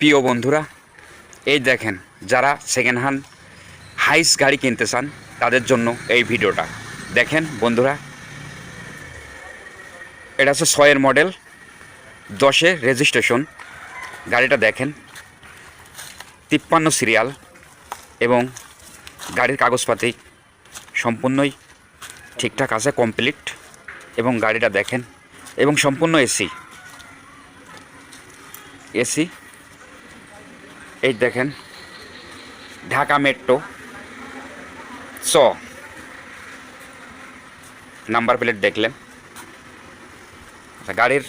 প্রিয় বন্ধুরা, এই দেখেন যারা সেকেন্ড হ্যান্ড হাইস গাড়ি কিনতে চান, তাদের জন্য এই ভিডিওটা। দেখেন বন্ধুরা, এটা হচ্ছে ছয়ের মডেল দশে রেজিস্ট্রেশন গাড়িটা দেখেন, তিপ্পান্ন সিরিয়াল এবং গাড়ির কাগজপাতি সম্পূর্ণই ঠিকঠাক আছে কমপ্লিট এবং গাড়িটা দেখেন, এবং সম্পূর্ণ এসি। এসি এই দেখেন, ঢাকা মেট্রো স নাম্বার প্লেট দেখলেন। গাড়ির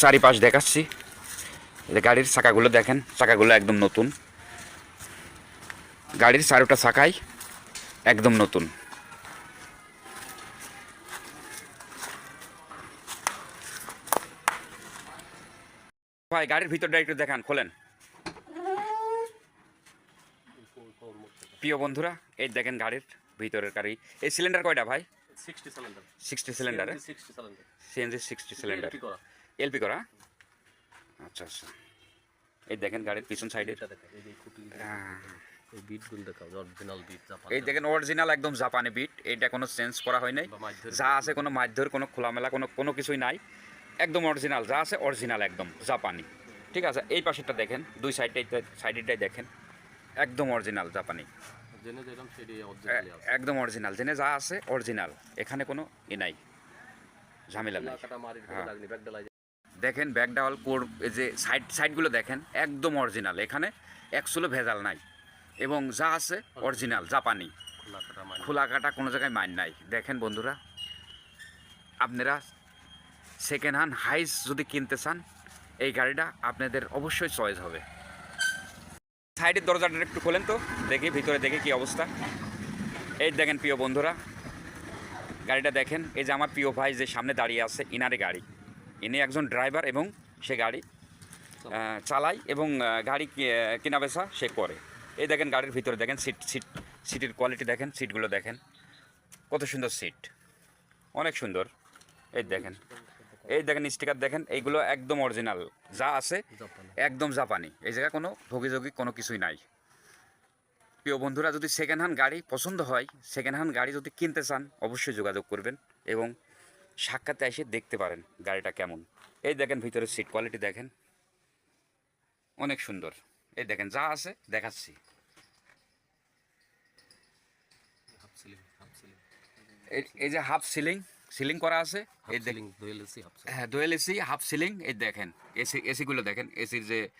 চারিপাশ দেখাচ্ছি। গাড়ির চাকাগুলো দেখেন, চাকাগুলো একদম নতুন। গাড়ির চারোটা চাকাই একদম নতুন। ভাই, গাড়ির ভিতরটা একটু দেখান, খোলেন। প্রিয় বন্ধুরা এই দেখেন গাড়ির ভিতরের গাড়ি। এই সিলিন্ডার কয়টা ভাই? Sixty cylinder sixty cylinder sixty cylinder CNG sixty cylinder LP করা? আচ্ছা আচ্ছা। এই দেখেন গাড়ির পিছন সাইডে এই দেখেন অরিজিনাল একদম জাপানি বিট এটা কোনো চেঞ্জ করা হয় নাই। যা আছে কোনো মাধ্যর কোনো খোলামেলা কোনো কোনো কিছুই নাই। একদম অরিজিনাল যা আছে অরিজিনাল একদম জাপানি। ঠিক আছে এই পাশেরটা দেখেন দুই সাইডটাই সাইডেরটাই দেখেন। একদম অরিজিনাল জাপানি। একদম অরিজিনাল। জেনে যা আছে অরিজিনাল। এখানে কোনো ই নাই। ঝামেলা নাই। হ্যাঁ। ব্যাগ দেখেন ব্যাক ডাওয়াল কোর এই যে সাইড সাইডগুলো দেখেন একদম অরিজিনাল। এখানে একচুলো ভেজাল নাই। এবং যা আছে অরিজিনাল জাপানি। খোলা কাটা কোনো জায়গায় মাইন নাই। দেখেন বন্ধুরা আপনারা সেকেন্ড হ্যান্ড হাইস যদি কিনতে চান এই গাড়িটা আপনাদের অবশ্যই চয়েস হবে। সাইডের দরজাটা একটু খোলেন তো, দেখি, ভিতরে দেখি কি অবস্থা। এই দেখেন প্রিয় বন্ধুরা, গাড়িটা দেখেন, এই যে আমার প্রিয় ভাই যে সামনে দাঁড়িয়ে আছে, ইনারে গাড়ি। ইনি একজন ড্রাইভার এবং সে গাড়ি চালায় এবং গাড়ি কেনা বেচা সে করে। এই দেখেন গাড়ির ভিতরে দেখেন, সিট সিট, সিটের কোয়ালিটি দেখেন, সিটগুলো দেখেন। কত সুন্দর সিট, অনেক সুন্দর। এই দেখেন এই দেখেন স্টিকার দেখেন এইগুলো একদম অরিজিনাল যা আছে একদম জাপানি। এই জায়গায় কোনো ভোগীযোগী কোনো কিছুই নাই। প্রিয় বন্ধুরা যদি সেকেন্ড হ্যান্ড গাড়ি পছন্দ হয় সেকেন্ড হ্যান্ড গাড়ি যদি কিনতে চান অবশ্যই যোগাযোগ করবেন এবং সাক্ষাতে এসে দেখতে পারেন গাড়িটা কেমন। এই দেখেন ভিতরে সিট কোয়ালিটি দেখেন। অনেক সুন্দর। এই দেখেন যা আছে দেখাচ্ছি। এই যে হাফ সিলিং সিলিং করা আছে। এই হাফ দেখ ceiling Doel AC half ceiling হ্যাঁ দোয়েল এসি হাফ সিলিং এই দেখেন এসি এসিগুলো দেখেন এসির যে